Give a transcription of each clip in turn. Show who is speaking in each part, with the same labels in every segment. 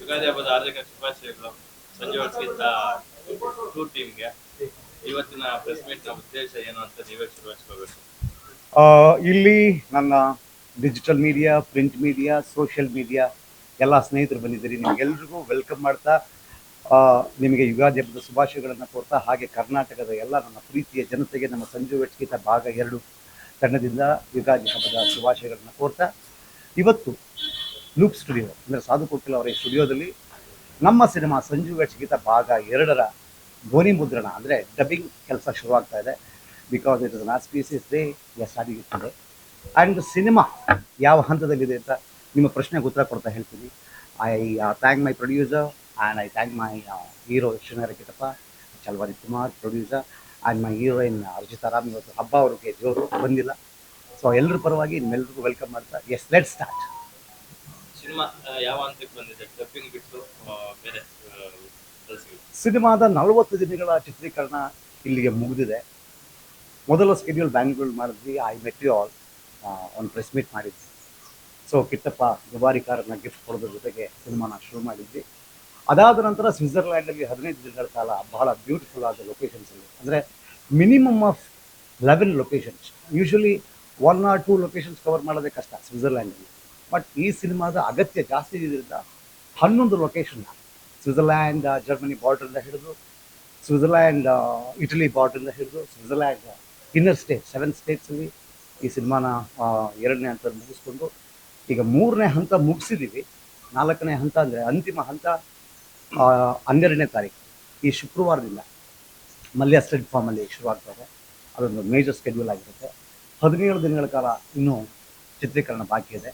Speaker 1: ಯುಗಾದಿ ಹಬ್ಬದ ಶುಭಾಶಯಗಳು ಸಂಜೆ ಟೂರ್ ಟೀಮ್ಗೆ ಇವತ್ತಿನ ಪ್ರೆಸ್ ಮೀಟ್ನ ಉದ್ದೇಶ ಏನು ಅಂತ ನೀವೇ
Speaker 2: ಆ, ಇಲ್ಲಿ ನನ್ನ digital media print media social media ಎಲ್ಲ ಸ್ನೇಹಿತರು ಬಂದಿದ್ದೀರಿ. ನಿಮಗೆಲ್ರಿಗೂ ವೆಲ್ಕಮ್ ಮಾಡ್ತಾ ನಿಮಗೆ ಯುಗಾದಿ ಹಬ್ಬದ ಶುಭಾಶಯಗಳನ್ನು ಕೋರ್ತಾ ಹಾಗೆ ಕರ್ನಾಟಕದ ಎಲ್ಲ ನನ್ನ ಪ್ರೀತಿಯ ಜನತೆಗೆ ನಮ್ಮ ಸಂಜು ವೆಚ್ಕಿತ ಭಾಗ ಎರಡು ತಂಡದಿಂದ ಯುಗಾದಿ ಹಬ್ಬದ ಶುಭಾಶಯಗಳನ್ನು ಕೋರ್ತಾ ಇವತ್ತು ಲೂಪ್ ಸ್ಟುಡಿಯೋ ಅಂದರೆ ಸಾಧು ಕೋಕಿಲ್ ಅವರ ಸ್ಟುಡಿಯೋದಲ್ಲಿ ನಮ್ಮ ಸಿನಿಮಾ ಸಂಜು ಚಿಕಿತ ಭಾಗ ಎರಡರ ಧ್ವನಿ ಮುದ್ರಣ, ಅಂದರೆ ಡಬ್ಬಿಂಗ್ ಕೆಲಸ ಶುರುವಾಗ್ತಾ ಇದೆ. Because it is not species day S ಆಗಿರ್ತದೆ ಆ್ಯಂಡ್ ಸಿನಿಮಾ ಯಾವ ಹಂತದಲ್ಲಿದೆ ಅಂತ ನಿಮ್ಮ ಪ್ರಶ್ನೆಗೆ ಉತ್ತರ ಕೊಡ್ತಾ ಹೇಳ್ತೀನಿ. I thank my producer and I thank my hero Shringara Kitappa Chalwari Kumar producer and my heroine Arjita Ram ಇವತ್ತು ಹಬ್ಬ ಅವ್ರಿಗೆ ಜೋರು ಬಂದಿಲ್ಲ. ಸೊ ಎಲ್ಲರ ಪರವಾಗಿ ನಿಮ್ಮೆಲ್ಲರಿಗೂ ವೆಲ್ಕಮ್ ಮಾಡ್ತಾ ಎಸ್ ಲೆಟ್ ಸ್ಟಾರ್ಟ್
Speaker 1: ಸಿನಿಮಾ ಯಾವ ಹಂತಕ್ಕೆ ಬಂದಿದೆ? ಡಬ್ಬಿಂಗ್ ಬಿಟ್ಟು ಆ, ಬೇರೆ
Speaker 2: ಸಿನಿಮಾದ ನಲವತ್ತು ದಿನಗಳ ಚಿತ್ರೀಕರಣ ಇಲ್ಲಿಗೆ ಮುಗಿದಿದೆ. ಮೊದಲ ಸ್ಕೆಡ್ಯೂಲ್ ಬ್ಯಾಂಗ್ಳೂರ್ ಮಾಡಿದ್ವಿ ಐ ಮೆಟ್ ಯು ಆಲ್ ಒಂದು ಪ್ರೆಸ್ ಮೀಟ್ ಮಾಡಿದ್ವಿ. ಸೊ ಕಿಟ್ಟಪ್ಪ ದುಬಾರಿ ಕಾರನ್ನ ಗಿಫ್ಟ್ ಕೊಡೋದ್ರ ಜೊತೆಗೆ ಸಿನಿಮಾನ ಶುರು ಮಾಡಿದ್ವಿ. ಅದಾದ ನಂತರ ಸ್ವಿಟ್ಜರ್ಲ್ಯಾಂಡಲ್ಲಿ ಹದಿನೈದು ದಿನಗಳ ಕಾಲ ಬಹಳ ಬ್ಯೂಟಿಫುಲ್ ಆದ ಲೊಕೇಶನ್ಸಲ್ಲಿ ಅಂದರೆ minimum of eleven locations usually one or two locations cover ಮಾಡೋದೇ ಕಷ್ಟ ಸ್ವಿಟ್ಜರ್ಲ್ಯಾಂಡಲ್ಲಿ ಬಟ್ ಈ ಸಿನಿಮಾದ ಅಗತ್ಯ ಜಾಸ್ತಿ ಇದ್ರಿಂದ ಹನ್ನೊಂದು ಲೊಕೇಶನ್ ಸ್ವಿಟ್ಜರ್ಲ್ಯಾಂಡ್ ಜರ್ಮನಿ ಬಾರ್ಡ್ರಿಂದ ಹಿಡಿದು ಸ್ವಿಟ್ಜರ್ಲ್ಯಾಂಡ್ ಇಟಲಿ ಬಾರ್ಡ್ರಿಂದ ಹಿಡಿದು ಸ್ವಿಟ್ಜರ್ಲ್ಯಾಂಡ್ ಇನ್ನರ್ ಸ್ಟೇಟ್ ಸೆವೆನ್ ಸ್ಟೇಟ್ಸಲ್ಲಿ ಈ ಸಿನಿಮಾನ ಎರಡನೇ ಹಂತ ಮುಗಿಸ್ಕೊಂಡು, ಈಗ ಮೂರನೇ ಹಂತ ಮುಗಿಸಿದ್ದೀವಿ ನಾಲ್ಕನೇ ಹಂತ ಅಂದರೆ ಅಂತಿಮ ಹಂತ ಹನ್ನೆರಡನೇ ತಾರೀಕು, ಈ ಶುಕ್ರವಾರದಿಂದ ಮಲ್ಯ ಸ್ಟೆಡ್ ಫಾರ್ಮಲ್ಲಿ ಶುರುವಾಗ್ತದೆ. ಅದೊಂದು ಮೇಜರ್ ಸ್ಕೆಡ್ಯೂಲ್ ಆಗಿರುತ್ತೆ. ಹದಿನೇಳು ದಿನಗಳ ಕಾಲ ಇನ್ನೂ ಚಿತ್ರೀಕರಣ ಬಾಕಿ ಇದೆ.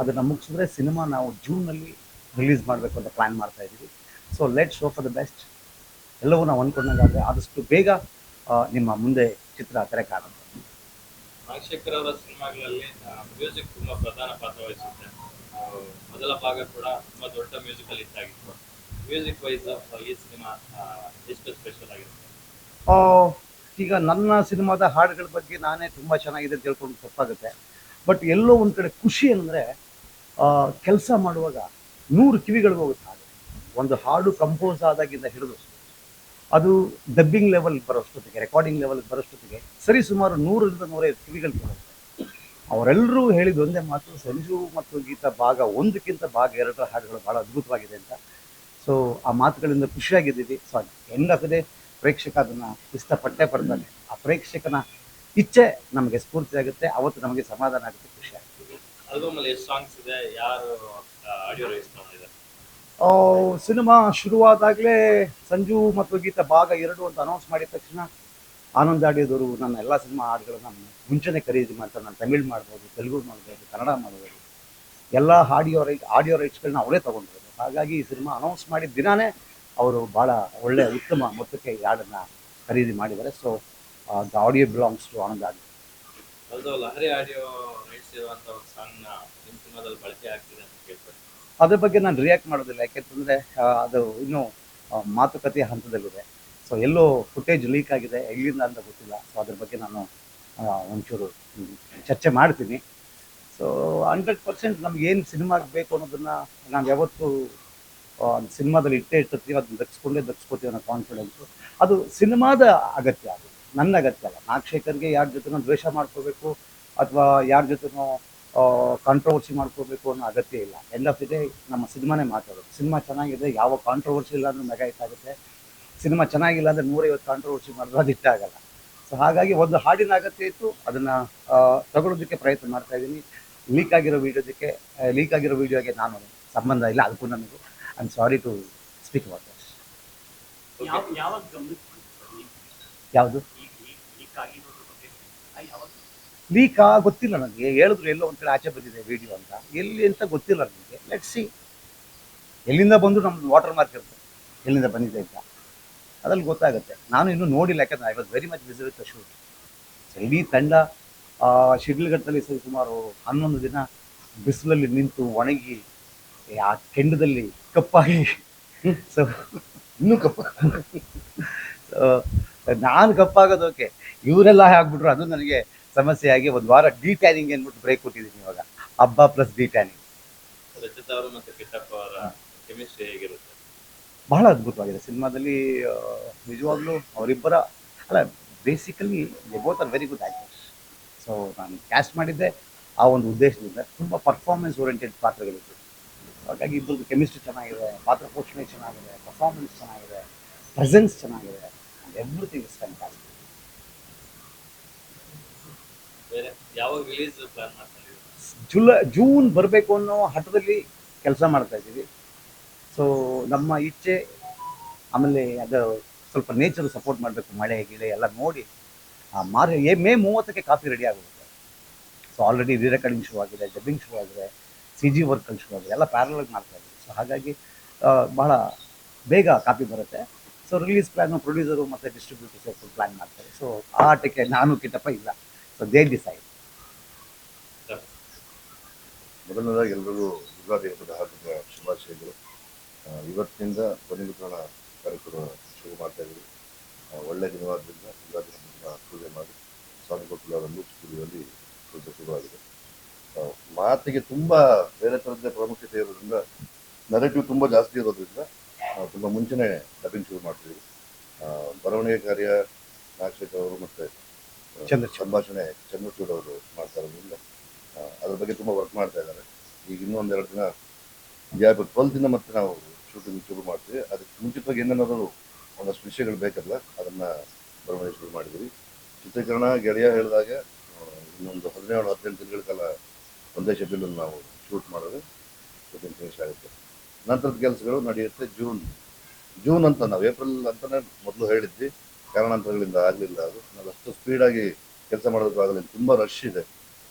Speaker 2: ಅದನ್ನು ಮುಗಿಸಿದ್ರೆ ಸಿನಿಮಾ ನಾವು ಜೂನ್ನಲ್ಲಿ ರಿಲೀಸ್ ಮಾಡಬೇಕು ಅಂತ ಪ್ಲ್ಯಾನ್ ಮಾಡ್ತಾ ಇದ್ದೀವಿ. So let show for the best ಎಲ್ಲವೂ ನಾವು ಅಂದ್ಕೊಂಡಂಗಾದರೆ ಆದಷ್ಟು ಬೇಗ ನಿಮ್ಮ ಮುಂದೆ ಚಿತ್ರ ತೆರೆ ಕಾಣುತ್ತೆ
Speaker 1: ರಾಜಶೇಖರ್ ಅವರ ಸಿನಿಮಾಗಳಲ್ಲಿ ಮ್ಯೂಸಿಕ್ ತುಂಬಾ ಪ್ರಧಾನ ಪಾತ್ರ ವಹಿಸುತ್ತೆ. ಮೊದಲ ಭಾಗ ಕೂಡ ತುಂಬಾ ದೊಡ್ಡ ಮ್ಯೂಸಿಕಲ್ ಇತ್ತಾಗಿತ್ತು ಮ್ಯೂಸಿಕ್ ವೈಸ್ ಈ ಸಿನಿಮಾ ಎಷ್ಟು ಸ್ಪೆಷಲ್ ಆಗಿರುತ್ತೆ?
Speaker 2: ಈಗ ನನ್ನ ಸಿನಿಮಾದ ಹಾಡುಗಳ ಬಗ್ಗೆ ನಾನೇ ತುಂಬ ಚೆನ್ನಾಗಿದೆ ಅಂತ ತಪ್ಪಾಗುತ್ತೆ. ಬಟ್ ಎಲ್ಲೋ ಒಂದು ಕಡೆ ಖುಷಿ ಅಂದರೆ ಕೆಲಸ ಮಾಡುವಾಗ ನೂರು ಕಿವಿಗಳು ಹೋಗುತ್ತೆ ಹಾಡು ಒಂದು ಹಾಡು ಕಂಪೋಸ್ ಆದಾಗಿಂದ ಹಿಡಿದು, ಅದು ಡಬ್ಬಿಂಗ್ ಲೆವೆಲ್ ಬರೋಷ್ಟೊತ್ತಿಗೆ ರೆಕಾರ್ಡಿಂಗ್ ಲೆವೆಲ್ ಬರೋಷ್ಟೊತ್ತಿಗೆ ಸರಿ ಸುಮಾರು ನೂರರಿಂದ ನೂರೈದು ಕಿವಿಗಳು ಕೇಳುತ್ತೆ ಅವರೆಲ್ಲರೂ ಹೇಳಿದ ಒಂದೇ ಮಾತು, ಸಂಜು ಮತ್ತು ಗೀತಾ ಭಾಗ ಒಂದಕ್ಕಿಂತ ಭಾಗ ಎರಡರ ಹಾಡುಗಳು ಭಾಳ ಅದ್ಭುತವಾಗಿದೆ ಅಂತ. ಸೊ ಆ ಮಾತುಗಳಿಂದ ಖುಷಿಯಾಗಿದ್ದೀವಿ. ಸೊ ಡೇ ಪ್ರೇಕ್ಷಕ ಅದನ್ನ ಇಷ್ಟಪಟ್ಟೇ ಪಡ್ತಾನೆ ಆ ಪ್ರೇಕ್ಷಕನ ಇಚ್ಛೆ ನಮಗೆ ಸ್ಫೂರ್ತಿ ಆಗುತ್ತೆ ಅವತ್ತು ನಮಗೆ ಸಮಾಧಾನ ಆಗುತ್ತೆ ಖುಷಿ ಆಗುತ್ತೆ
Speaker 1: ಆಲ್ಬಮ್ ಅಲ್ಲಿ ಎಷ್ಟು ಸಾಂಗ್ಸ್ ಇದೆ? ಯಾರು ಆಡಿಯೋ ರೈಸ್ ಮಾಡಿದ್ದಾರೆ
Speaker 2: ಆ, ಸಿನಿಮಾ ಶುರುವಾದಾಗಲೇ ಸಂಜು ಮತ್ತು ಗೀತಾ ಭಾಗ ಎರಡು ಅಂತ ಅನೌನ್ಸ್ ಮಾಡಿದ ತಕ್ಷಣ ಆನಂದ್ ಆಡಿಯೋದವರು ನನ್ನ ಎಲ್ಲ ಸಿನಿಮಾ ಹಾಡುಗಳನ್ನು ಮುಂಚೆನೇ ಖರೀದಿ ಮಾಡ್ತಾರೆ. ನಾನು ತಮಿಳ್ ಮಾಡ್ಬೋದು ತೆಲುಗು ಮಾಡ್ಬೋದು ಕನ್ನಡ ಮಾಡ್ಬೋದು. ಎಲ್ಲ ಆಡಿಯೋ ರೈಟ್ ಆಡಿಯೋ ರೈಟ್ಸ್ಗಳನ್ನ ಅವರೇ ತೊಗೊಂಡಿರೋದು ಹಾಗಾಗಿ ಈ ಸಿನಿಮಾ ಅನೌನ್ಸ್ ಮಾಡಿದ ದಿನಾನೇ ಅವರು ಭಾಳ ಒಳ್ಳೆಯ ಉತ್ತಮ ಮೊತ್ತಕ್ಕೆ ಈ ಹಾಡನ್ನು ಖರೀದಿ ಮಾಡಿದ್ದಾರೆ. So the audio belongs to Anand audio ಅದ್ರ ಬಗ್ಗೆ ನಾನು ರಿಯಾಕ್ಟ್ ಮಾಡೋದಿಲ್ಲ. ಯಾಕೆಂತಂದರೆ ಅದು ಇನ್ನೂ ಮಾತುಕತೆ ಮಾತುಕತೆಯ ಹಂತದಲ್ಲಿದೆ. ಸೊ ಎಲ್ಲೋ ಫುಟೇಜ್ ಲೀಕ್ ಆಗಿದೆ. ಎಲ್ಲಿಂದ ಅಂತ ಗೊತ್ತಿಲ್ಲ. ಸೊ ಅದ್ರ ಬಗ್ಗೆ ನಾನು ಒಂಚೂರು ಚರ್ಚೆ ಮಾಡ್ತೀನಿ. ಸೊ ಹಂಡ್ರೆಡ್ ಪರ್ಸೆಂಟ್ ನಮ್ಗೆ ಏನು ಸಿನಿಮಾಗೆ ಬೇಕು ಅನ್ನೋದನ್ನು ನಾವು ಯಾವತ್ತೂ ಸಿನಿಮಾದಲ್ಲಿ ಇಟ್ಟೇ ಇಟ್ಟಿರ್ತೀವಿ ಅದನ್ನ ದಕ್ಸ್ಕೊಂಡೇ ದಕ್ಸ್ಕೊತೀವಿ ಅನ್ನೋ ಕಾನ್ಫಿಡೆನ್ಸು ಅದು ಸಿನಿಮಾದ ಅಗತ್ಯ ಅದು, ನನ್ನ ಅಗತ್ಯ ಅಲ್ಲ. ನಾಗಶೇಖರ್ಗೆ ಯಾರ ಜೊತೆನೂ ದ್ವೇಷ ಮಾಡ್ಕೋಬೇಕು ಅಥವಾ ಯಾರ ಜೊತೆನೂ ಕಾಂಟ್ರವರ್ಸಿ ಮಾಡ್ಕೋಬೇಕು ಅನ್ನೋ ಅಗತ್ಯ ಇಲ್ಲ. ಎಂಡ್ ಆಫ್ ಇದೆ ನಮ್ಮ ಸಿನಿಮಾನೇ ಮಾತಾಡೋದು. ಸಿನಿಮಾ ಚೆನ್ನಾಗಿದೆ, ಯಾವ ಕಾಂಟ್ರವರ್ಸಿ ಇಲ್ಲ ಅಂದ್ರೆ ಮೆಗಾ ಇಟ್ ಆಗುತ್ತೆ. ಸಿನಿಮಾ ಚೆನ್ನಾಗಿಲ್ಲ ಅಂದರೆ ನೂರೈವತ್ತು ಕಾಂಟ್ರವರ್ಸಿ ಮಾಡಿದ್ರೆ ಅದು ಇಟ್ಟಾಗಲ್ಲ ಸೊ ಹಾಗಾಗಿ ಒಂದು ಹಾಡಿನ ಅಗತ್ಯ ಇತ್ತು, ಅದನ್ನು ತಗೊಳೋದಕ್ಕೆ ಪ್ರಯತ್ನ ಮಾಡ್ತಾ ಇದ್ದೀನಿ. ಲೀಕ್ ಆಗಿರೋ ವಿಡಿಯೋದಕ್ಕೆ ಲೀಕ್ ಆಗಿರೋ ವಿಡಿಯೋಗೆ ನಾನು ಸಂಬಂಧ ಇಲ್ಲ ಅದಕ್ಕೂ ನನಗೂ I am sorry to speak about that
Speaker 3: ನೀವು
Speaker 2: ಯಾವುದು?
Speaker 3: ಲೀಕಾ
Speaker 2: ಗೊತ್ತಿಲ್ಲ ನನಗೆ. ಹೇಳಿದ್ರು ಎಲ್ಲೋ ಒಂದು ಕಡೆ ಆಚೆ ಬಂದಿದೆ ವಿಡಿಯೋ ಅಂತ. ಎಲ್ಲಿ ಅಂತ ಗೊತ್ತಿಲ್ಲ ನನಗೆ. ಲೆಟ್ ಸಿ ಎಲ್ಲಿಂದ ಬಂದು ನಮ್ದು ವಾಟರ್ ಮಾರ್ಕ್ ಇರುತ್ತೆ? ಎಲ್ಲಿಂದ ಬಂದಿದೆ ಅಂತ. ಅದ್ರಲ್ಲಿ ಗೊತ್ತಾಗುತ್ತೆ. ನಾನು ಇನ್ನೂ ನೋಡಿಲ್ಲ ಯಾಕಂದ್ರೆ I was very much busy with shoot ಇಡೀ ತಂಡ ಆ, ಶಿಡ್ಲಘಟ್ಟದಲ್ಲಿ ಸರಿ ಸುಮಾರು ಹನ್ನೊಂದು ದಿನ ಬಿಸಿಲಲ್ಲಿ ನಿಂತು ಒಣಗಿ ಆ ಕೆಂಡದಲ್ಲಿ ಕಪ್ಪಾಗಿ. ಸೊ ಇನ್ನೂ ಕಪ್ಪ. ಸೊ ನಾನು ಕಪ್ಪಾಗೋದು ಓಕೆ ಇವರೆಲ್ಲ ಆಗ್ಬಿಟ್ರು. ಅದು ನನಗೆ ಸಮಸ್ಯೆ ಆಗಿ ಒಂದು ವಾರ ಡಿ ಟ್ಯಾನಿಂಗ್ ಅಂದ್ಬಿಟ್ಟು ಬ್ರೇಕ್ ಕೊಟ್ಟಿದ್ದೀನಿ ಇವಾಗ. ಹಬ್ಬ ಪ್ಲಸ್ ಡಿ
Speaker 1: ಟ್ಯಾನಿಂಗ್ ಅವರು ಮತ್ತೆ ಕಿಟ್ಟಪ್ಪ ಅವರ ಕೆಮಿಸ್ಟ್ರಿ ಹೇಗಿರುತ್ತೆ?
Speaker 2: ಬಹಳ ಅದ್ಭುತವಾಗಿದೆ. ಸಿನಿಮಾದಲ್ಲಿ ನಿಜವಾಗ್ಲೂ ಅವರಿಬ್ಬರ ಅಲ್ಲ basically both are very good actors so ನಾನು ಕ್ಯಾಸ್ಟ್ ಮಾಡಿದ್ದೆ. ಆ ಒಂದು ಉದ್ದೇಶದಿಂದ ತುಂಬ ಪರ್ಫಾರ್ಮೆನ್ಸ್ ಓರಿಯೆಂಟೆಡ್ ಪಾತ್ರಗಳಿತ್ತು ಹಾಗಾಗಿ ಇಬ್ಬರದ್ದು ಕೆಮಿಸ್ಟ್ರಿ ಚೆನ್ನಾಗಿದೆ ಪಾತ್ರ ಪೋಷಣೆ ಚೆನ್ನಾಗಿದೆ ಪರ್ಫಾರ್ಮೆನ್ಸ್ ಚೆನ್ನಾಗಿದೆ ಪ್ರೆಸೆನ್ಸ್ ಚೆನ್ನಾಗಿದೆ. ಎವ್ರಿಥಿಂಗ್ ಇಸ್ ಫ್ಯಾಂಟಾಸ್ಟಿಕ್
Speaker 1: ಬೇರೆ ಯಾವಾಗ ರಿಲೀಸ್ ಪ್ಲಾನ್ ಮಾಡ್ತಾ
Speaker 2: ಜುಲೈ ಜೂನ್ ಬರಬೇಕು ಅನ್ನೋ ಹಠದಲ್ಲಿ ಕೆಲಸ ಮಾಡ್ತಾ ಇದ್ದೀವಿ. ಸೊ ನಮ್ಮ ಇಚ್ಛೆ ಆಮೇಲೆ ಅದು ಸ್ವಲ್ಪ ನೇಚರ್ ಸಪೋರ್ಟ್ ಮಾಡಬೇಕು ಮಳೆ ಗಿಳೆ ಎಲ್ಲ ನೋಡಿ ಆ ಮಾರ್ಚ್ ಮೇ ಮೂವತ್ತಕ್ಕೆ ಕಾಫಿ ರೆಡಿ ಆಗುತ್ತೆ ಸೊ ಆಲ್ರೆಡಿ ರೀ ರೆಕಾರ್ಡಿಂಗ್ ಶುರು ಆಗಿದೆ ಡಬ್ಬಿಂಗ್ ಶುರು ಆಗಿದೆ. ಸಿ ಜಿ ವರ್ಕ್ ಶುರು ಆಗಿದೆ. ಎಲ್ಲ ಪ್ಯಾರಲಾಗಿ ಮಾಡ್ತಾ ಇದ್ದೀವಿ ಸೊ ಹಾಗಾಗಿ ಬಹಳ ಬೇಗ ಕಾಪಿ ಬರುತ್ತೆ. ಸೊ ರಿಲೀಸ್ ಪ್ಲ್ಯಾನು ಪ್ರೊಡ್ಯೂಸರು ಮತ್ತು ಡಿಸ್ಟ್ರಿಬ್ಯೂಟರ್ಸ್ ಫುಲ್ ಪ್ಲ್ಯಾನ್ ಮಾಡ್ತಾರೆ. ಸೊ ಆ ಆಟಕ್ಕೆ ನಾನು ಕಿಟ್ಟಪ್ಪ ಇಲ್ಲ. ಸೊ ದೇ ಡಿಸೈಡ್
Speaker 4: ಮೊದಲನೇದಾಗಿ ಎಲ್ರಿಗೂ ಯುಗಾದಿ ಹಬ್ಬದ ಹಾರ್ದಿಕ ಶುಭಾಶಯಗಳು. ಇವತ್ತಿನಿಂದ ಬನ್ನಿಗುತ್ತೋಣ ಕಾರ್ಯಕ್ರಮ ಶುರು ಮಾಡ್ತಾ ಇದ್ದೀವಿ. ಒಳ್ಳೆಯ ಒಳ್ಳೆ ದಿನವಾದ್ರಿಂದ ಯುಗಾದಿ ಹಬ್ಬದ ಪೂಜೆ ಮಾಡಿ, ಸ್ವಾಮಿ ಲೂಪ್ ಸ್ಟುಡಿಯೋದಲ್ಲಿ ಪೂಜೆ ಶುರುವಾಗಿದೆ ಮಾತಿಗೆ ತುಂಬಾ ಬೇರೆ ಥರದ್ದೇ ಪ್ರಾಮುಖ್ಯತೆ ಇರೋದ್ರಿಂದ ನರೇಟಿವ್ ತುಂಬಾ ಜಾಸ್ತಿ ಇರೋದ್ರಿಂದ ನಾವು ತುಂಬ ಮುಂಚೆನೇ ಡಬ್ಬಿಂಗ್ ಶುರು ಮಾಡ್ತೀವಿ. ಬರವಣಿಗೆ ಕಾರ್ಯ ನಾಗಶೇಖರ್ ಅವರು ಮತ್ತೆ
Speaker 2: ಚಂದ್ರ
Speaker 4: ಸಂಭಾಷಣೆ ಚಂದ್ರಚೂಡ್ ಅವರು ಮಾಡ್ತಾ ಇರೋದ್ರಿಂದ ಅದ್ರ ಬಗ್ಗೆ ತುಂಬ ವರ್ಕ್ ಮಾಡ್ತಾ ಇದ್ದಾರೆ. ಈಗ ಇನ್ನೂ ಒಂದೆರಡು ದಿನ ಗ್ಯಾಪ್ ಟ್ವೆಲ್ತಿಂದ ಮತ್ತೆ ನಾವು ಶೂಟಿಂಗ್ ಶುರು ಮಾಡ್ತೀವಿ. ಅದಕ್ಕೆ ಮುಂಚಿತವಾಗಿ ಏನೇನಾದರೂ ಒಂದಷ್ಟು ವಿಷಯಗಳು ಬೇಕಲ್ಲ ಅದನ್ನ ಬರವಣಿಗೆ ಶುರು ಮಾಡಿದ್ವಿ ಚಿತ್ರೀಕರಣ ಗೆಳೆಯ ಹೇಳಿದಾಗ ಇನ್ನೊಂದು ಹದಿನೇಳು ಹದಿನೆಂಟು ದಿನಗಳ ಕಾಲ ಒಂದೇ ಶೆಡ್ಯೂಲಲ್ಲಿ ನಾವು ಶೂಟ್ ಮಾಡೋದು ಶೂಟಿಂಗ್ ಫಿನಿಶ್ ಆಗುತ್ತೆ. ನಂತರದ ಕೆಲಸಗಳು ನಡೆಯುತ್ತೆ ಜೂನ್ ಜೂನ್ ಅಂತ ನಾವು ಏಪ್ರಿಲ್ ಅಂತಲೇ ಮೊದಲು ಹೇಳಿದ್ವಿ. ಕಾರಣಾಂತರಗಳಿಂದ ಆಗಲಿಲ್ಲ ಅದು. ನಾವು ಅಷ್ಟು ಸ್ಪೀಡಾಗಿ ಕೆಲಸ ಮಾಡೋದಕ್ಕೂ ಆಗಲಿಲ್ಲ ತುಂಬ ರಶ್ ಇದೆ.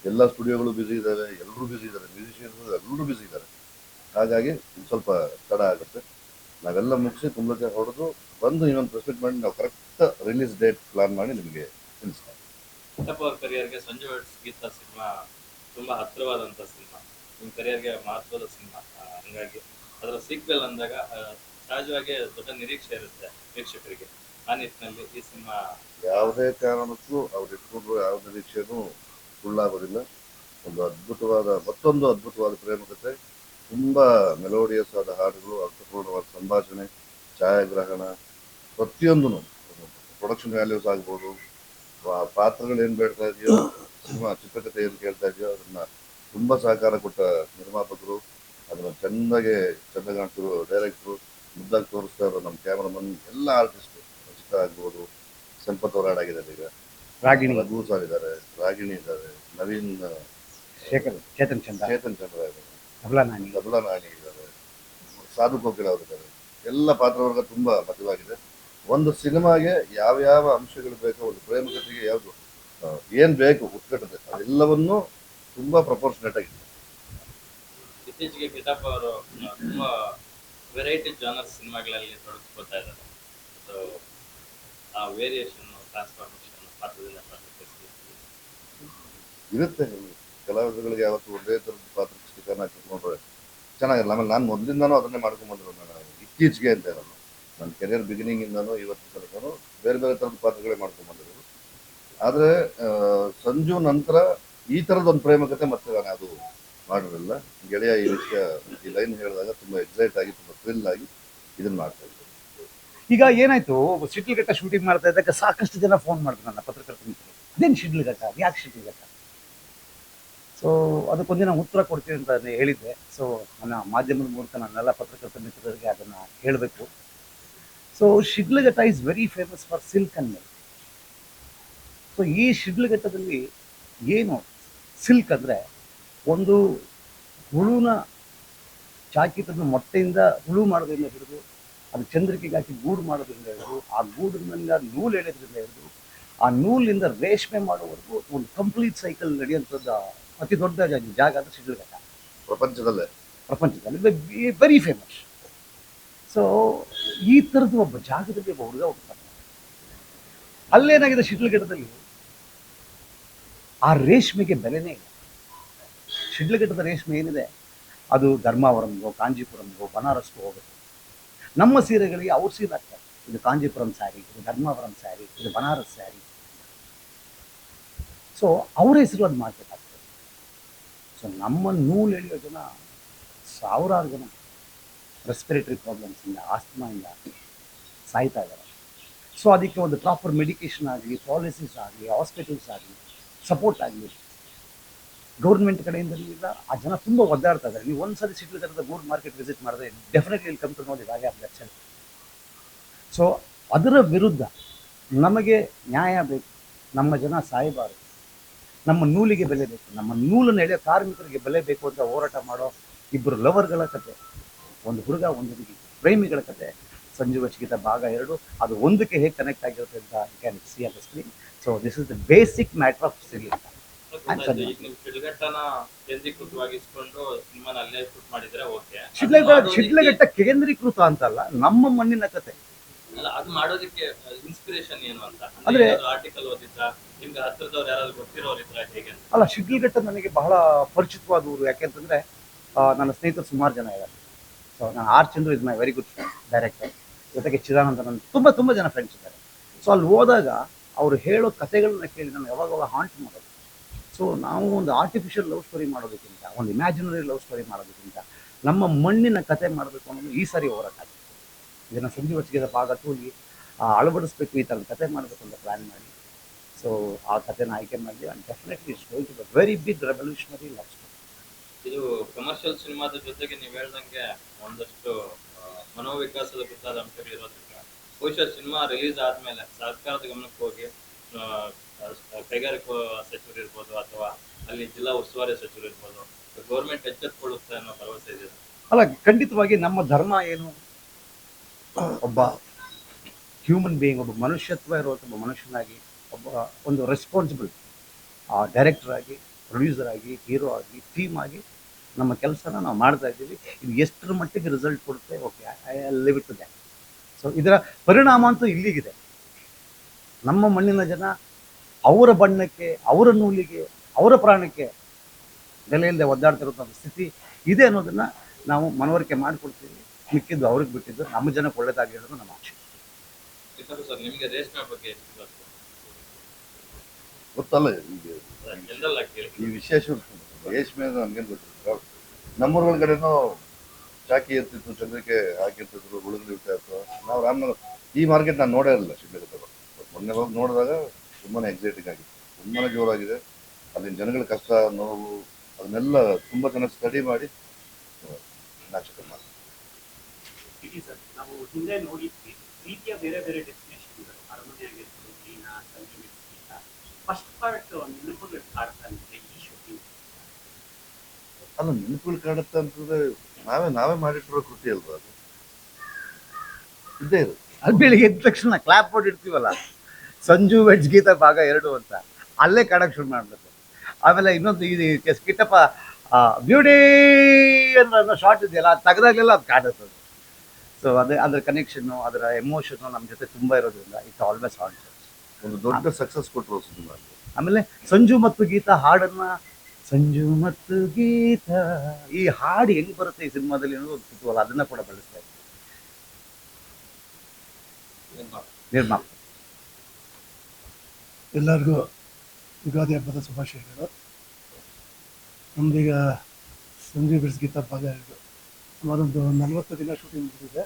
Speaker 4: ಎಲ್ಲ ಸ್ಟುಡಿಯೋಗಳು ಬ್ಯುಸಿ ಇದ್ದಾವೆ ಎಲ್ಲರೂ ಬ್ಯುಸಿ ಇದ್ದಾರೆ ಮ್ಯೂಸಿಷಿಯನ್ಸ್ ಎಲ್ಲರೂ ಬ್ಯುಸಿ ಇದ್ದಾರೆ. ಹಾಗಾಗಿ ಸ್ವಲ್ಪ ತಡ ಆಗುತ್ತೆ. ನಾವೆಲ್ಲ ಮುಗಿಸಿ ಕುಂಬಳಕಾಯಿ ಹೊಡೆದು ಬಂದು ಇನ್ನೊಂದು ಪ್ರೆಸ್ಮೆಂಟ್ ಮಾಡಿ ನಾವು ಕರೆಕ್ಟ್ ರಿಲೀಸ್ ಡೇಟ್ ಪ್ಲಾನ್ ಮಾಡಿ ನಿಮಗೆ ತಿಳಿಸ್ತಾರೆ
Speaker 1: ತುಂಬಾ ಹತ್ತಿರವಾದಂತ ಸಿನಿಮಾ. ನಿಮ್ಮ ಕರಿಯರ್ಗೆ ಮಹತ್ವದ ಸಿನಿಮಾ. ಹಂಗಾಗಿ ಅದರ ಸೀಕ್ವೆಲ್ ಅಂದಾಗ ಸಹಜವಾಗಿ ದೊಡ್ಡ ನಿರೀಕ್ಷೆ ಇರುತ್ತೆ ಪ್ರೇಕ್ಷಕರಿಗೆ ಆ ನಿಟ್ಟಿನಲ್ಲಿ ಈ ಸಿನಿಮಾ
Speaker 4: ಯಾವುದೇ ಕಾರಣಕ್ಕೂ ಅವ್ರು ಇಟ್ಕೊಂಡ್ರು ಯಾವ ನಿರೀಕ್ಷೆನೂ ಸುಳ್ಳಾಗೋದಿಲ್ಲ ಒಂದು ಅದ್ಭುತವಾದ, ಮತ್ತೊಂದು ಅದ್ಭುತವಾದ ಪ್ರೇಮಕತೆ ತುಂಬಾ ಮೆಲೋಡಿಯಸ್ ಆದ ಹಾಡುಗಳು, ಅರ್ಥಪೂರ್ಣವಾದ ಸಂಭಾಷಣೆ, ಛಾಯಾಗ್ರಹಣ ಪ್ರತಿಯೊಂದೂ ಪ್ರೊಡಕ್ಷನ್ ವ್ಯಾಲ್ಯೂಸ್ ಆಗ್ಬೋದು ಪಾತ್ರಗಳು ಏನು ಬೇಡ್ತಾ ಇದೆಯೋ ಸಿನಿಮಾ ಚಿತ್ರಕಥೆ ಏನು ಕೇಳ್ತಾ ಇದೆಯೋ ಅದನ್ನ ತುಂಬಾ ಸಹಕಾರ ಕೊಟ್ಟ ನಿರ್ಮಾಪಕರು ಅದನ್ನ ಚೆನ್ನಾಗಿ ಚಂದ ಡೈರೆಕ್ಟ್ರು ಮುದ್ದಾಗಿ ತೋರಿಸ್ತಾ ಇರೋ ನಮ್ಮ ಕ್ಯಾಮ್ರಾಮನ್ ಎಲ್ಲ ಆರ್ಟಿಸ್ಟ್. ರಚಿತಾ ಆಗ್ಬೋದು ಸಂಪತ್ ಅವರಾಡ್ ಹಾಡಾಗಿದ್ದಾರೆ ಈಗ.
Speaker 2: ರಾಗಿಣಿ.
Speaker 4: ರಘು ಸರ್ ಇದ್ದಾರೆ ರಾಗಿಣಿ ಇದ್ದಾರೆ ನವೀನ್
Speaker 2: ಶೇಖರ್ ಚೇತನ್ ಚಂದ್ರ.
Speaker 4: ಚೇತನ್ ಚಂದ್ರ ಇದ್ದಾರೆ.
Speaker 2: ಕಮಲಾ ನಾನಿ
Speaker 4: ಕಮಲಾ ಇದ್ದಾರೆ. ಸಾಧು ಕೋಕಿಲ ಅವರು ಇದ್ದಾರೆ. ಎಲ್ಲ ಪಾತ್ರವರ್ಗ ತುಂಬಾ ಮತವಾಗಿದೆ ಒಂದು ಸಿನಿಮಾಗೆ ಯಾವ್ಯಾವ ಅಂಶಗಳು ಬೇಕೋ ಒಂದು ಪ್ರೇಮ ಕಥೆಗೆ ಯಾವುದು ಏನ್ ಬೇಕು ಉತ್ಕಟತೆ ಅದೆಲ್ಲವನ್ನೂ ತುಂಬಾ ಪ್ರಪೋರ್ಷನೇಟ್ ಆಗಿದೆ
Speaker 1: ಇತ್ತೀಚೆಗೆ ಕಿತಾಬ್ ಅವರು ತುಂಬಾ ವೆರೈಟಿ ಜಾನರ್ ಸಿನಿಮಾಗಳಲ್ಲಿ ತೊಡಗಿಸ್ಕೊತಾ ಇದ್ದಾರೆ. ಸೊ ಆ ವೇರಿಯೇಷನ್ ಟ್ರಾನ್ಸ್ಫಾರ್ಮೇಷನ್ ಪಾತ್ರದಿಂದ ಪಾತ್ರಕ್ಕೆ
Speaker 4: ಇರುತ್ತೆ. ಕಲಾವಿದರುಗಳಿಗೆ ಯಾವತ್ತು ಒಂದೇ ಥರದ ಪಾತ್ರ ಚಿತ್ರಣ ಹಾಕಿಕೊಂಡ್ರೆ ಚೆನ್ನಾಗಿರಲ್ಲ. ಆಮೇಲೆ ನಾನು ಮೊದಲಿಂದನೂ ಅದನ್ನೇ ಮಾಡ್ಕೊಂಡ್ ಬಂದ್ರು ನಾನು. ಇತ್ತೀಚೆಗೆ ಅಂತ ನಾನು ನನ್ನ ಕೆರಿಯರ್ ಬಿಗಿನಿಂಗಿಂದನೂ ಇವತ್ತು ತನಕನೂ ಬೇರೆ ಬೇರೆ ಥರದ ಪಾತ್ರಗಳೇ ಮಾಡ್ಕೊಂಡ್ ಬಂದಿರೋದು ಆದರೆ ಸಂಜು ನಂತರ ಈ ತರದ ಒಂದು ಪ್ರೇಮಕತೆ ಮತ್ತೆ ನಾನು ಅದು ಮಾಡಿರಲಿಲ್ಲ ಗೆಳೆಯ ಈ ವಿಷಯ ಈ ಲೈನ್ ಹೇಳಿದಾಗ ತುಂಬ ಎಕ್ಸೈಟ್ ಆಗಿ, ತುಂಬ ಥ್ರಿಲ್ ಆಗಿ ಇದನ್ನ ಮಾಡ್ತಾ ಇದ್ದೆ.
Speaker 2: ಈಗ ಏನಾಯ್ತು, ಶಿಡ್ಲಘಟ್ಟ ಶೂಟಿಂಗ್ ಮಾಡ್ತಾ ಇದ್ದಾಗ ಸಾಕಷ್ಟು ಜನ ಫೋನ್ ಮಾಡಿದ್ರು ನನ್ನ ಪತ್ರಕರ್ತರ ಅದೇನು ಶಿಡ್ಲಘಟ್ಟ? ಯಾಕೆ ಶಿಡ್ಲಘಟ್ಟ? ಸೊ ಅದಕ್ಕೊಂದಿನ ಉತ್ತರ ಕೊಡ್ತೀನಿ ಅಂತ ಹೇಳಿದ್ದೆ. ಸೊ ನನ್ನ ಮಾಧ್ಯಮದ ಮೂಲಕ ನನ್ನೆಲ್ಲ ಪತ್ರಕರ್ತ ಮಿತ್ರರಿಗೆ ಅದನ್ನು ಹೇಳಬೇಕು. So Shidlaghatta is very famous for silk and so ಈ ಶಿಡ್ಲಘಟ್ಟದಲ್ಲಿ ಏನು ಸಿಲ್ಕ್ ಅಂದರೆ ಒಂದು ಹುಳುನ ತಂದು ಮೊಟ್ಟೆಯಿಂದ ಹುಳು ಮಾಡೋದ್ರಿಂದ ಹಿಡಿದು ಅದು ಚಂದ್ರಿಕೆಗೆ ಹಾಕಿ ಗೂಡು ಮಾಡೋದ್ರಿಂದ ಹಿಡಿದು ಆ ಗೂಡಿನಿಂದ ನೂಲು ಎಳೆಯೋದ್ರಿಂದ ಹಿಡಿದು ಆ ನೂಲಿಂದ ರೇಷ್ಮೆ ಮಾಡೋವರೆಗೂ ಒಂದು ಕಂಪ್ಲೀಟ್ ಸೈಕಲ್ ನಡೆಯುವಂಥದ್ದು ಅತಿ ದೊಡ್ಡ ಜಾಗ ಅಂದರೆ ಶಿಡ್ಲಘಟ್ಟ.
Speaker 4: ಪ್ರಪಂಚದಲ್ಲೇ?
Speaker 2: ಪ್ರಪಂಚದಲ್ಲಿ ವೆರಿ ಫೇಮಸ್ ಸೊ ಈ ಥರದ್ದು ಒಬ್ಬ ಜಾಗದಲ್ಲಿ ಒಬ್ಬ ಹುಡುಗ ಹೋಗ್ತಾನೆ ಅಲ್ಲೇನಾಗಿದೆ ಶಿಡ್ಲಘಟ್ಟದಲ್ಲಿ? ಆ ರೇಷ್ಮೆಗೆ ಬೆಲೆನೇ ಇಲ್ಲ. ಶಿಡ್ಲಘಟ್ಟದ ರೇಷ್ಮೆ ಏನಿದೆ? ಅದು ಧರ್ಮಾವರಂಗೋ, ಕಾಂಜೀಪುರಂಗೋ, ಬನಾರಸ್ಗೂ ಹೋಗುತ್ತೆ. ನಮ್ಮ ಸೀರೆಗಳಿಗೆ ಅವ್ರ ಸೀರೆ ಆಗ್ತದೆ. ಇದು ಕಾಂಜೀಪುರಂ ಸ್ಯಾರಿ, ಇದು ಧರ್ಮಾವರಂ ಸ್ಯಾರಿ, ಇದು ಬನಾರಸ್ ಸ್ಯಾರಿ. ಸೊ ಅವ್ರ ಹೆಸರು ಅದು ಮಾರ್ಕೆಟ್ ಆಗ್ತದೆ ಸೊ ನಮ್ಮ ನೂಲು ಎಳೆಯೋ ಜನ, ಸಾವಿರಾರು ಜನ ರೆಸ್ಪಿರೇಟರಿ ಪ್ರಾಬ್ಲಮ್ಸಿಂದ ಆಸ್ತಮಾಯಿಂದ ಸಾಯ್ತಾ ಇದ್ದಾರೆ. ಸೊ ಅದಕ್ಕೆ ಒಂದು ಪ್ರಾಪರ್ ಮೆಡಿಕೇಷನ್ ಆಗಲಿ ಪಾಲಿಸೀಸ್ ಆಗಲಿ ಹಾಸ್ಪಿಟಲ್ಸ್ ಆಗಲಿ ಸಪೋರ್ಟ್ ಆಗಲಿ ಗೌರ್ಮೆಂಟ್ ಕಡೆಯಿಂದ ಆ ಜನ ತುಂಬ ಒದ್ದಾಡ್ತಾ ಇದ್ದಾರೆ. ನೀವು ಒಂದ್ಸರಿ ಸಿಟಿ ಥರದ ಗೋಲ್ಡ್ ಮಾರ್ಕೆಟ್ ವಿಸಿಟ್ ಮಾಡಿದ್ರೆ ಡೆಫಿನೆಟ್ಲಿ ಕಮ್ ಟು ನೋಡಿ ಹಾಗೆ ಸೊ ಅದರ ವಿರುದ್ಧ ನಮಗೆ ನ್ಯಾಯ ಬೇಕು. ನಮ್ಮ ಜನ ಸಾಯಬಾರದು. ನಮ್ಮ ನೂಲಿಗೆ ಬೆಲೆ ಬೇಕು. ನಮ್ಮ ನೂಲನ್ನು ಎಳೆಯೋ ಕಾರ್ಮಿಕರಿಗೆ ಬೆಲೆ ಬೇಕು ಅಂತ ಹೋರಾಟ ಮಾಡೋ ಇಬ್ಬರು ಲವರ್ಗಳ ಕತೆ, ಒಂದು ಹುಡುಗ, ಒಂದು ಹುಡುಗಿ. ಪ್ರೇಮಿಗಳ ಕತೆ. ಸಂಜೀವ ಚಿಕಿತ ಭಾಗ ಎರಡು. ಅದು ಒಂದಕ್ಕೆ ಹೇಗೆ ಕನೆಕ್ಟ್ ಆಗಿರುತ್ತೆ ಅಂತ can see on the screen so this is the basic matter of Sri Lanka
Speaker 1: ಗೊತ್ತಾಯ್ತು. ಈಗ ನೀವು ಶಿಡ್ಲಘಟ್ಟನ ಕೇಂದ್ರೀಕೃತವಾಗಿಸ್ಕೊಂಡು ಸಿನಿಮಾನ ಅಲ್ಲೇ ಶೂಟ್ ಮಾಡಿದ್ರೆ ಓಕೆ
Speaker 2: ಶಿಡ್ಲಘಟ್ಟ ಕೇಂದ್ರೀಕೃತ ಅಂತಲ್ಲ ನಮ್ಮ ಮಣ್ಣಿನ ಕತೆ.
Speaker 1: ಅಲ್ಲ ಅದು ಮಾಡೋದಕ್ಕೆ ಇನ್ಸ್ಪಿರೇಷನ್ ಏನು ಅಂತ?
Speaker 2: ಅಂದ್ರೆ-
Speaker 1: ಆರ್ಟಿಕಲ್ ಓದಿದ್ದ ನಿಮ್ಗೆ ಹತ್ರದವ್ರು ಯಾರಾದ್ರು ಗೊತ್ತಿರೋರು ಇದ್ರ ಹೇಗೆ
Speaker 2: ಅಲ್ಲ ಶಿಡ್ಲಘಟ್ಟ ನನಗೆ ಬಹಳ ಪರಿಚಿತವಾದ ಊರು. ಯಾಕೆಂತಂದ್ರೆ ನನ್ನ ಸ್ನೇಹಿತರು ಸುಮಾರು ಜನ ಇದ್ದಾರೆ. ಸೊ ನಾನು R Chandru is my very good friend director ಜೊತೆಗೆ ಚಿದಾನಂದ ನನ್ನ ತುಂಬ ತುಂಬ ಜನ ಫ್ರೆಂಡ್ಸ್ ಇದ್ದಾರೆ. ಸೊ ಅಲ್ಲಿ ಹೋದಾಗ ಅವರು ಹೇಳೋ ಕಥೆಗಳನ್ನ ಕೇಳಿ ನಾನು ಯಾವಾಗ ಹಾಂಟ್ ಮಾಡೋದು. ಸೊ ನಾವು ಒಂದು ಆರ್ಟಿಫಿಷಿಯಲ್ ಲವ್ ಸ್ಟೋರಿ ಮಾಡೋದಕ್ಕಿಂತ, ಒಂದು ಇಮ್ಯಾಜಿನರಿ ಲವ್ ಸ್ಟೋರಿ ಮಾಡೋದಕ್ಕಿಂತ, ನಮ್ಮ ಮಣ್ಣಿನ ಕತೆ ಮಾಡಬೇಕು ಅನ್ನೋದು ಈ ಸಾರಿ ಹೋರಾಟ ಇದನ್ನು ಸಂಜೀವ ಚಿಗಿದ ಭಾಗ ತೂಗಿ ಅಳವಡಿಸ್ಬೇಕು ಈ ಥರದ ಕತೆ ಮಾಡಬೇಕು ಅಂತ ಪ್ಲ್ಯಾನ್ ಮಾಡಿ. ಸೊ ಆ ಕಥೆನ ಆಯ್ಕೆ ಮಾಡಿ and definitely it's going to very big revolutionary love story
Speaker 1: ಇದು ಕಮರ್ಷಿಯಲ್ ಸಿನಿಮಾದ ಜೊತೆಗೆ ನೀವು ಹೇಳ್ದಂಗೆ ಒಂದಷ್ಟು ಮನೋವಿಕಾಸದ ಕುರಿತಾದ ಅಂಶಗಳು ಇರೋದ್ರಿಂದ ಬಹುಶಃ ಸಿನಿಮಾ ರಿಲೀಸ್ ಆದ್ಮೇಲೆ ಸರ್ಕಾರದ ಗಮನಕ್ಕೆ ಹೋಗಿ ಆ, ಆ, ಕೈಗಾರಿಕಾ ಸಚಿವರು ಇರ್ಬೋದು ಅಥವಾ ಅಲ್ಲಿ ಜಿಲ್ಲಾ ಉಸ್ತುವಾರಿ ಸಚಿವರು ಇರ್ಬೋದು ಗೌರ್ಮೆಂಟ್ ಎಚ್ಚೆತ್ತುಕೊಳ್ಳುತ್ತೆ ಅನ್ನೋ ಭರವಸೆ ಇದೆ.
Speaker 2: ಅಲ್ಲ ಖಂಡಿತವಾಗಿ ನಮ್ಮ ಧರ್ಮ ಏನು? ಒಬ್ಬ ಹ್ಯೂಮನ್ ಬೀಯಿಂಗ್ ಒಬ್ಬ ಮನುಷ್ಯತ್ವ ಇರುವಂಥ ಒಬ್ಬ ಮನುಷ್ಯನಾಗಿ ಒಬ್ಬ ಒಂದು ರೆಸ್ಪಾನ್ಸಿಬಲ್ ಡೈರೆಕ್ಟರ್ ಆಗಿ ಪ್ರೊಡ್ಯೂಸರ್ ಆಗಿ ಹೀರೋ ಆಗಿ ಟೀಮ್ ಆಗಿ ನಮ್ಮ ಕೆಲಸನ ನಾವು ಮಾಡ್ತಾ ಇದ್ದೀವಿ. ಇದು ಎಷ್ಟರ ಮಟ್ಟಿಗೆ ರಿಸಲ್ಟ್ ಕೊಡುತ್ತೆ? Okay I leave it to that so ಇದರ ಪರಿಣಾಮ ಅಂತೂ ಇಲ್ಲಿಗಿದೆ. ನಮ್ಮ ಮಣ್ಣಿನ ಜನ ಅವರ ಬಣ್ಣಕ್ಕೆ ಅವರ ನೂಲಿಗೆ ಅವರ ಪ್ರಾಣಕ್ಕೆ ಬೆಲೆ ಇಲ್ಲದೆ ಒದ್ದಾಡ್ತಿರುವಂಥ ಸ್ಥಿತಿ ಇದೆ ಅನ್ನೋದನ್ನ ನಾವು ಮನವರಿಕೆ ಮಾಡಿಕೊಡ್ತೀವಿ. ಮಿಕ್ಕಿದ್ದು ಅವ್ರಿಗೆ ಬಿಟ್ಟಿದ್ದು ನಮ್ಮ ಜನಕ್ಕೆ ಒಳ್ಳೇದಾಗಿ ಹೇಳೋದು ನಮ್ಮ ಆಶೆ?
Speaker 4: ಗೊತ್ತಲ್ಲ ಈ ವಿಶೇಷ ರೇಷ್ಮೆ ನಮ್ಗೇನು ಗೊತ್ತಿಲ್ಲ. ನಮ್ಮೂರುಗಳ ಕಡೆನೂ ಚಾಕಿ ಇರ್ತಿತ್ತು ಚಂದ್ರಿಕೆ ಹಾಕಿರ್ತಿದ್ರು ಉಳಿದು ಇರ್ತಾ ಇತ್ತು ನಾವು ರಾಮನಗರ ಈ ಮಾರ್ಕೆಟ್ ನಾನು ನೋಡೇ ಇರಲಿಲ್ಲ ಶಿಡ್ಲಘಟ್ಟ ಮೊನ್ನೆ ಹೋಗಿ ನೋಡಿದಾಗ ತುಂಬಾ ಎಕ್ಸೈಟಿಂಗ್ ಆಗಿತ್ತು ತುಂಬಾ ಜೋರಾಗಿದೆ. ಅಲ್ಲಿನ ಜನಗಳ ಕಷ್ಟ ನೋವು ಅದನ್ನೆಲ್ಲ ತುಂಬಾ ಚೆನ್ನಾಗಿ ಸ್ಟಡಿ ಮಾಡಿ ನಾಟಕ ಮಾಡಿ
Speaker 3: ನಾವು ಹಿಂದೆ ನೋಡಿದ್ವಿ ರೀತಿಯ ಬೇರೆ ಬೇರೆ ಡೆಸ್ಟಿನೇಷನ್ಗಳು ಅರಮನೆ ಆಗಿರ್ಬೋದು ಚೀನಾ ಸಂಜೀವಿ ಫಸ್ಟ್ ಪಾರ್ಟ್ ನೆನಪುಗಳು ಕಾಡ್ತಾ ಇದೆ ಈ ಶೂಟಿಂಗ್
Speaker 4: ಅಲ್ಲ ನೆನಪುಗಳು ಕಾಡುತ್ತೆ ಅಂತಂದ್ರೆ ನಾವೇ ನಾವೇ ಮಾಡಿಟ್ಟಿರೋ ಕೃತಿ ಅಲ್ವಾ ಅದು? ಇದ್ದೇ ಇರುತ್ತೆ.
Speaker 2: ಅಲ್ಲಿ ಬೆಳಿಗ್ಗೆ ಎದ್ದ ತಕ್ಷಣ ಕ್ಲಾಪ್ ಕೊಟ್ಟಿರ್ತೀವಲ್ಲ ಸಂಜು ವೆಜ್ ಗೀತ ಭಾಗ ಎರಡು ಅಂತ. ಅಲ್ಲೇ ಕಾಡಕ್ಕೆ ಶುರು ಮಾಡ್ಬೇಕು. ಆಮೇಲೆ ಇನ್ನೊಂದು ಇದು ಕೆ- ಕಿಟ್ಟಪ್ಪ ಬ್ಯೂಟಿ ಅನ್ನೋ ಶಾರ್ಟ್ ಇದೆಯಲ್ಲ ಅದು ತೆಗೆದಾಗಲೆಲ್ಲ ಅದು ಕಾಡುತ್ತೆ ಸೊ ಅದೇ ಅದರ ಕನೆಕ್ಷನ್ನು ಅದರ ಎಮೋಷನ್ನು ನಮ್ಮ ಜೊತೆ ತುಂಬ ಇರೋದ್ರಿಂದ ಇಟ್ ಆಲ್ವೇಸ್ ಆನ್
Speaker 4: ಒಂದು ದೊಡ್ಡ ಸಕ್ಸಸ್ ಕೊಟ್ಟರು ಸಿನಿಮಾ
Speaker 2: ಆಮೇಲೆ ಸಂಜು ಮತ್ತು ಗೀತಾ ಹಾಡನ್ನ ಸಂಜು ಮತ್ತು ಗೀತ. ಈ ಹಾಡು ಹೆಂಗ್ ಬರುತ್ತೆ ಈ ಸಿನಿಮಾದಲ್ಲಿ ಅನ್ನೋದು ಒಂದು ಕುತೂಹಲ ಅದನ್ನ ಕೂಡ ಬಳಸ್ತಾ ಇದ್ದೀವಿ ನಿರ್ಮಾಪ
Speaker 5: ಎಲ್ಲರಿಗೂ ಯುಗಾದಿ ಹಬ್ಬದ ಶುಭಾಶಯಗಳು. ನಮ್ದೀಗ ಸಂಜೀವ್ ಬಿಡ್ಸ್ ಗೀತ ಭಾಗ ಎರಡು ಸುಮಾರು ಒಂದು ನಲವತ್ತು ದಿನ ಶೂಟಿಂಗ್ ಮುಗಿದಿದೆ.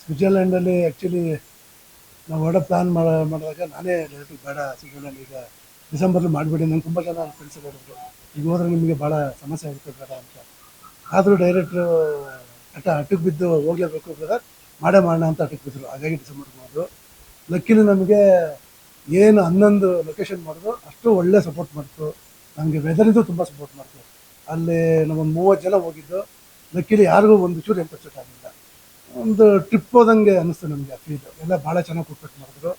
Speaker 5: ಸ್ವಿಟ್ಜರ್ಲ್ಯಾಂಡಲ್ಲಿ ಆ್ಯಕ್ಚುಲಿ ನಾವು ಹೊರಡೋ ಪ್ಲ್ಯಾನ್ ಮಾಡ, ಮಾಡಿದಾಗ ನಾನೇ ಡೈರೆಕ್ಟ್ ಬೇಡ ಸಿಗೋಣ ಈಗ ಡಿಸೆಂಬರ್ಲಿ ಮಾಡಿಬಿಡಿ ನಂಗೆ ತುಂಬ ಜನ ಫ್ರೆಂಡ್ಸ್ ಹೇಳಿದ್ರು. ಈಗ ಹೋದ್ರೆ ನಿಮಗೆ ಭಾಳ ಸಮಸ್ಯೆ ಆಗುತ್ತೆ ಬೇಡ ಅಂತ. ಆದರೂ ಡೈರೆಕ್ಟ್ರು ಅಟ ಅಟಕ್ಕೆ ಬಿದ್ದು ಹೋಗ್ಲೇಬೇಕು ಬ್ರದರ್ ಮಾಡೇ ಮಾಡೋಣ ಅಂತ ಅಟಕ್ ಬಿದ್ದರು ಹಾಗಾಗಿ ಡಿಸೆಂಬರ್ಗೆ ಮಾಡಿದ್ರು ಲಕ್ಕಿಲಿ ನಮಗೆ ಏನು ಹನ್ನೊಂದು ಲೊಕೇಶನ್ ಮಾಡಿದ್ರು, ಅಷ್ಟು ಒಳ್ಳೆ ಸಪೋರ್ಟ್ ಮಾಡ್ತು ನಮಗೆ ವೆದರಿದ್ದು ತುಂಬ ಸಪೋರ್ಟ್ ಮಾಡ್ತು ಅಲ್ಲಿ ನಮ್ಮೊಂದು ಮೂವತ್ತು ಜನ ಹೋಗಿದ್ದು, ಲಕ್ಕಿಲಿ ಯಾರಿಗೂ ಒಂದು ಚೂರು ಎಂಟು ಆಗಿಲ್ಲ ಒಂದು ಟ್ರಿಪ್ ಹೋದಂಗೆ ಅನಿಸ್ತು ನಮಗೆ ಆ ಫೀಲ್ ಎಲ್ಲ ಭಾಳ ಚೆನ್ನಾಗಿ ಕೊಟ್ಬಿಟ್ಟು ಮಾಡಿದ್ರು.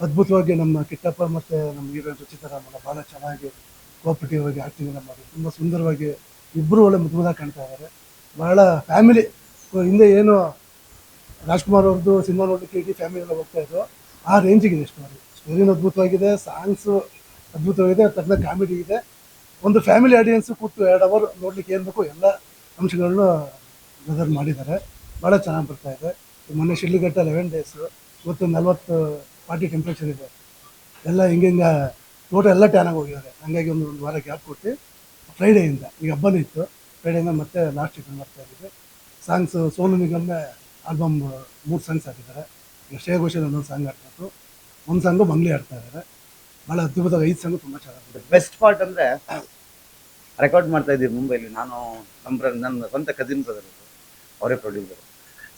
Speaker 5: ಅದ್ಭುತವಾಗಿ ನಮ್ಮ ಕಿಟ್ಟಪ್ಪ ಮತ್ತು ನಮ್ಮ ಹೀರೋಯಿನ್ ಮಾಡ ಭಾಳ ಚೆನ್ನಾಗಿ ಕೋಪರೇಟಿವ್ ಆಗಿ ಆ್ಯಕ್ಟಿಂಗ್ ಎಲ್ಲ ಮಾಡಿ ತುಂಬ ಸುಂದರವಾಗಿ ಇಬ್ಬರು ಒಳ್ಳೆ ಮುದ್ಮುದಾಗಿ ಕಾಣ್ತಾ ಇದ್ದಾರೆ ಭಾಳ ಫ್ಯಾಮಿಲಿ ಹಿಂದೆ ಏನು ರಾಜ್ಕುಮಾರ್ ಅವ್ರದ್ದು ಸಿನಿಮಾ ನೋಡಲಿಕ್ಕೆ ಇಡೀ ಫ್ಯಾಮಿಲಿ ಎಲ್ಲ ಹೋಗ್ತಾ ಇದ್ರು ಆ ರೇಂಜಿಗಿದೆ ಸ್ಟೋರಿ ಸ್ಟೋರಿನೂ ಅದ್ಭುತವಾಗಿದೆ ಸಾಂಗ್ಸು ಅದ್ಭುತವಾಗಿದೆ ತಕ್ಕ ಕಾಮಿಡಿ ಇದೆ. ಒಂದು ಫ್ಯಾಮಿಲಿ ಆಡಿಯನ್ಸ್ ಕೂತು ಎರಡು ಅವರ್ ನೋಡ್ಲಿಕ್ಕೆ ಏನು ಬೇಕು ಎಲ್ಲ ಅಂಶಗಳನ್ನು ಬ್ರದರ್ ಮಾಡಿದ್ದಾರೆ. ಭಾಳ ಚೆನ್ನಾಗಿ ಬರ್ತಾ ಇದೆ. ಮೊನ್ನೆ ಶಿಡ್ಲಿಘಟ್ಟ ಲೆವೆನ್ ಡೇಸು ಇವತ್ತು ನಲ್ವತ್ತು ಫಾರ್ಟಿ ಟೆಂಪ್ರೇಚರ್ ಇದೆ. ಎಲ್ಲ ಹಿಂಗೆ ಹಿಂಗೆ ಟೋಟಲ್ ಎಲ್ಲ ಟ್ಯಾನಾಗಿ ಹೋಗಿದ್ದಾರೆ. ಹಂಗಾಗಿ ಒಂದು ಒಂದು ವಾರ ಗ್ಯಾಪ್ ಕೊಟ್ಟು ಫ್ರೈಡೆಯಿಂದ ಈಗ ಹಬ್ಬನೂ ಇತ್ತು. ಫ್ರೈಡೆಯಿಂದ ಮತ್ತೆ ಲಾಸ್ಟ್ ಇದು ಮಾಡ್ತಾ ಇದ್ದೀವಿ. ಸಾಂಗ್ಸ್ ಸೋನು ನಿಗಮ್ನ ಆಲ್ಬಮ್ ಮೂರು ಸಾಂಗ್ಸ್ ಹಾಕಿದ್ದಾರೆ. ಈಗ ಶ್ರೇಯ ಒಂದೊಂದು ಸಾಂಗ್ ಆಡ್ತಾರೆ ಒಂದು ಸಾಂಗು ಬಂಗ್ಲಿ ಆಡ್ತಾ ಇದ್ದಾರೆ. ಭಾಳ ಅದ್ಭುತವಾಗಿ ಐದು ಸಾಂಗು ತುಂಬ ಚೆನ್ನಾಗಿದೆ.
Speaker 2: ಬೆಸ್ಟ್ ಪಾರ್ಟ್ ಅಂದರೆ ರೆಕಾರ್ಡ್ ಮಾಡ್ತಾ ಇದ್ದೀವಿ ಮುಂಬೈಲಿ. ನಾನು ನಮ್ಮ ನನ್ನ ಸ್ವಂತ ಕಸಿನ್ ಬ್ರದರ್ ಅವರೇ ಪ್ರೊಡ್ಯೂಸರ್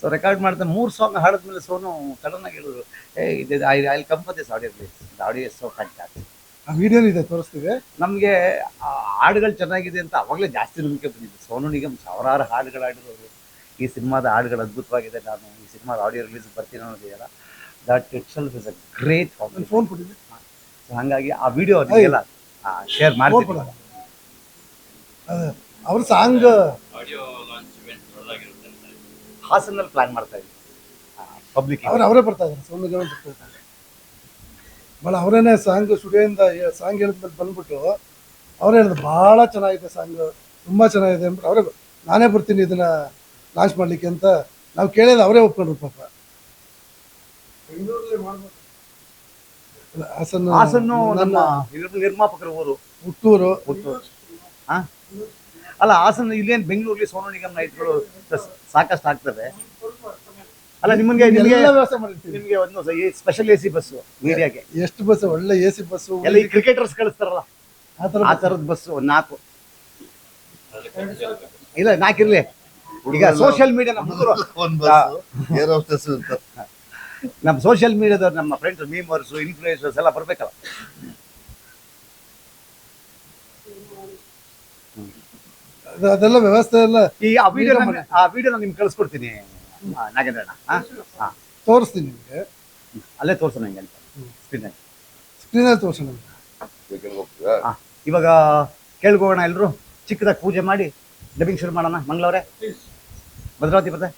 Speaker 2: ಸೊ ರೆಕಾರ್ಡ್ ಮಾಡ್ತಾ ಮೂರು ಸಾಂಗ್ ಹಾಡಿದ್ಮೇಲೆ ಸೋನು ಸಡನ್ ಆಗಿ ಹೇಳಿದ್ರು ಏ ಇದು I I come for this audio please audio is so fantastic
Speaker 5: ಆ ವಿಡಿಯೋನೂ ಇದೆ ತೋರಿಸ್ತೀವಿ
Speaker 2: ನಮಗೆ ಹಾಡುಗಳು ಚೆನ್ನಾಗಿದೆ ಅಂತ ಅವಾಗಲೇ ಜಾಸ್ತಿ ನಂಬಿಕೆ ಬಂದಿದೆ ಸೋನು ನಿಗಮ್ ಸಾವಿರಾರು ಹಾಡುಗಳು ಹಾಡಿರೋರು ಈ ಸಿನಿಮಾದ ಹಾಡುಗಳು ಅದ್ಭುತವಾಗಿದೆ. ನಾನು ಈ ಸಿನಿಮಾದ ಆಡಿಯೋ ರಿಲೀಸ್ ಬರ್ತೀನಿ ಅನ್ನೋದಿದೆಯಲ್ಲ. That itself is a great
Speaker 5: phone phone ಕೊಟ್ಟಿದ್ದೆ?
Speaker 2: ಹಾಗಾಗಿ ಆ ವಿಡಿಯೋ ನಿಮಗೆಲ್ಲ ಶೇರ್
Speaker 5: ಮಾಡಿ
Speaker 2: ಮಾಡ್ತೀನಿ.
Speaker 5: ಅವ್ರ ಸಾಂಗ್
Speaker 1: ಆಡಿಯೋ ಲಾಂಚ್
Speaker 2: ಹಾಸನಲ್ಲಿ ಪ್ಲಾನ್ ಮಾಡ್ತಾ ಇದ್ದೀವಿ ಪಬ್ಲಿಕ್
Speaker 5: ಅವ್ರು ಅವರೇ ಬರ್ತಾ ಇದ್ದಾರೆ ಸೌಮ್ಯ ಗೌಡ ಬರ್ತಾ ಇದ್ದಾರೆ. ಭಾಳ ಅವರೇನೆ ಸಾಂಗ್ ಸ್ಟುಡಿಯೋಯಿಂದ ಸಾಂಗ್ ಹೇಳಿದ್ಮೇಲೆ ಬಂದ್ಬಿಟ್ಟು ಅವರೇ ಹೇಳಿದ್ರು ಭಾಳ ಚೆನ್ನಾಗಿದೆ ಸಾಂಗ್ ತುಂಬ ಚೆನ್ನಾಗಿದೆ. ಅಂದ್ಬಿಟ್ಟು ಅವರೇ ನಾನೇ ಬರ್ತೀನಿ ಇದನ್ನ ಲಾಂಚ್ ಮಾಡ್ಲಿಕ್ಕೆ ಅಂತ ನಾವು ಕೇಳಿದ ಅವರೇ ಒಪ್ಕೊಂಡ್ರು ಪಾಪ. ಹಾಸನ
Speaker 2: ಹಾಸನ್ನು ನಮ್ಮ
Speaker 5: ನನ್ನ
Speaker 2: ನಿರ್ಮಾಪಕರ ಊರು.
Speaker 5: ಹುಟ್ಟೂರು.
Speaker 2: ಹುಟ್ಟೂರು. ಹಾ ಅಲ್ಲ ಹಾಸನ ಇಲ್ಲೇನು ಬೆಂಗಳೂರಲ್ಲಿ ಸೋನು ನಿಗಮ್ ನೈಟ್ಗಳು ಸಾಕಷ್ಟು ಆಗ್ತದೆ. ಅಲ್ಲ ನಿಮಗೆ ನಿಮಗೆ ನಿಮಗೆ ಒಂದು ಸ್ಪೆಷಲ್ ಎ ಸಿ ಬಸ್ಸು ಮೀಡಿಯಾಗೆ
Speaker 5: ಎಷ್ಟು ಬಸ್ ಒಳ್ಳೆ ಎ ಸಿ ಬಸ್ಸು
Speaker 2: ಎಲ್ಲ ಈ ಕ್ರಿಕೆಟರ್ಸ್ ಕಳಿಸ್ತಾರಲ್ಲ.
Speaker 5: ಆ ಥರ
Speaker 2: ಆ ಥರದ ಬಸ್ಸು ಒಂದು ನಾಲ್ಕು. ಇಲ್ಲ ನಾಲ್ಕಿರ್ಲಿ ಈಗ ಸೋಷಿಯಲ್ ಮೀಡಿಯಾ ನಮ್ಮ
Speaker 4: ಬಸ್
Speaker 2: ನಮ್ಮ ಸೋಷಿಯಲ್ ಮೀಡಿಯಾದವ್ರು ನಮ್ಮ ಫ್ರೆಂಡ್ಸ್ ಮೀಮರ್ಸ್ ಇನ್ಫ್ಲೂಯೆನ್ಸರ್ಸ್ ಎಲ್ಲ ಬರ್ಬೇಕಲ್ಲ.
Speaker 5: ಅದೆಲ್ಲ ವ್ಯವಸ್ಥೆ ಎಲ್ಲ
Speaker 2: ಈ ಆ ವಿಡಿಯೋ ಆ ನಿಮ್ಗೆ ಕಳಿಸ್ಕೊಡ್ತೀನಿ. ನಾಗೇಂದ್ರ ನಾಗೇಂದ್ರಣ್ಣ. ಹಾ
Speaker 5: ತೋರಿಸ್ತೀನಿ ನಿಮಗೆ.
Speaker 2: ಅಲ್ಲೇ ತೋರ್ಸೋಣ ಹಿಂಗೆ ಅಂತ. ಸ್ಕ್ರೀನ್
Speaker 5: ಸ್ಕ್ರೀನಲ್ಲಿ ತೋರಿಸೋಣ
Speaker 2: ಹಾ ಇವಾಗ ಕೇಳ್ಕೋಣ ಎಲ್ಲರೂ ಚಿಕ್ಕದಾಗಿ ಪೂಜೆ ಮಾಡಿ ಡಬ್ಬಿಂಗ್ ಶುರು ಮಾಡೋಣ. ಮಂಗಳವ್ರೆ. ಭದ್ರಾವತಿ ಬರ್ತೆ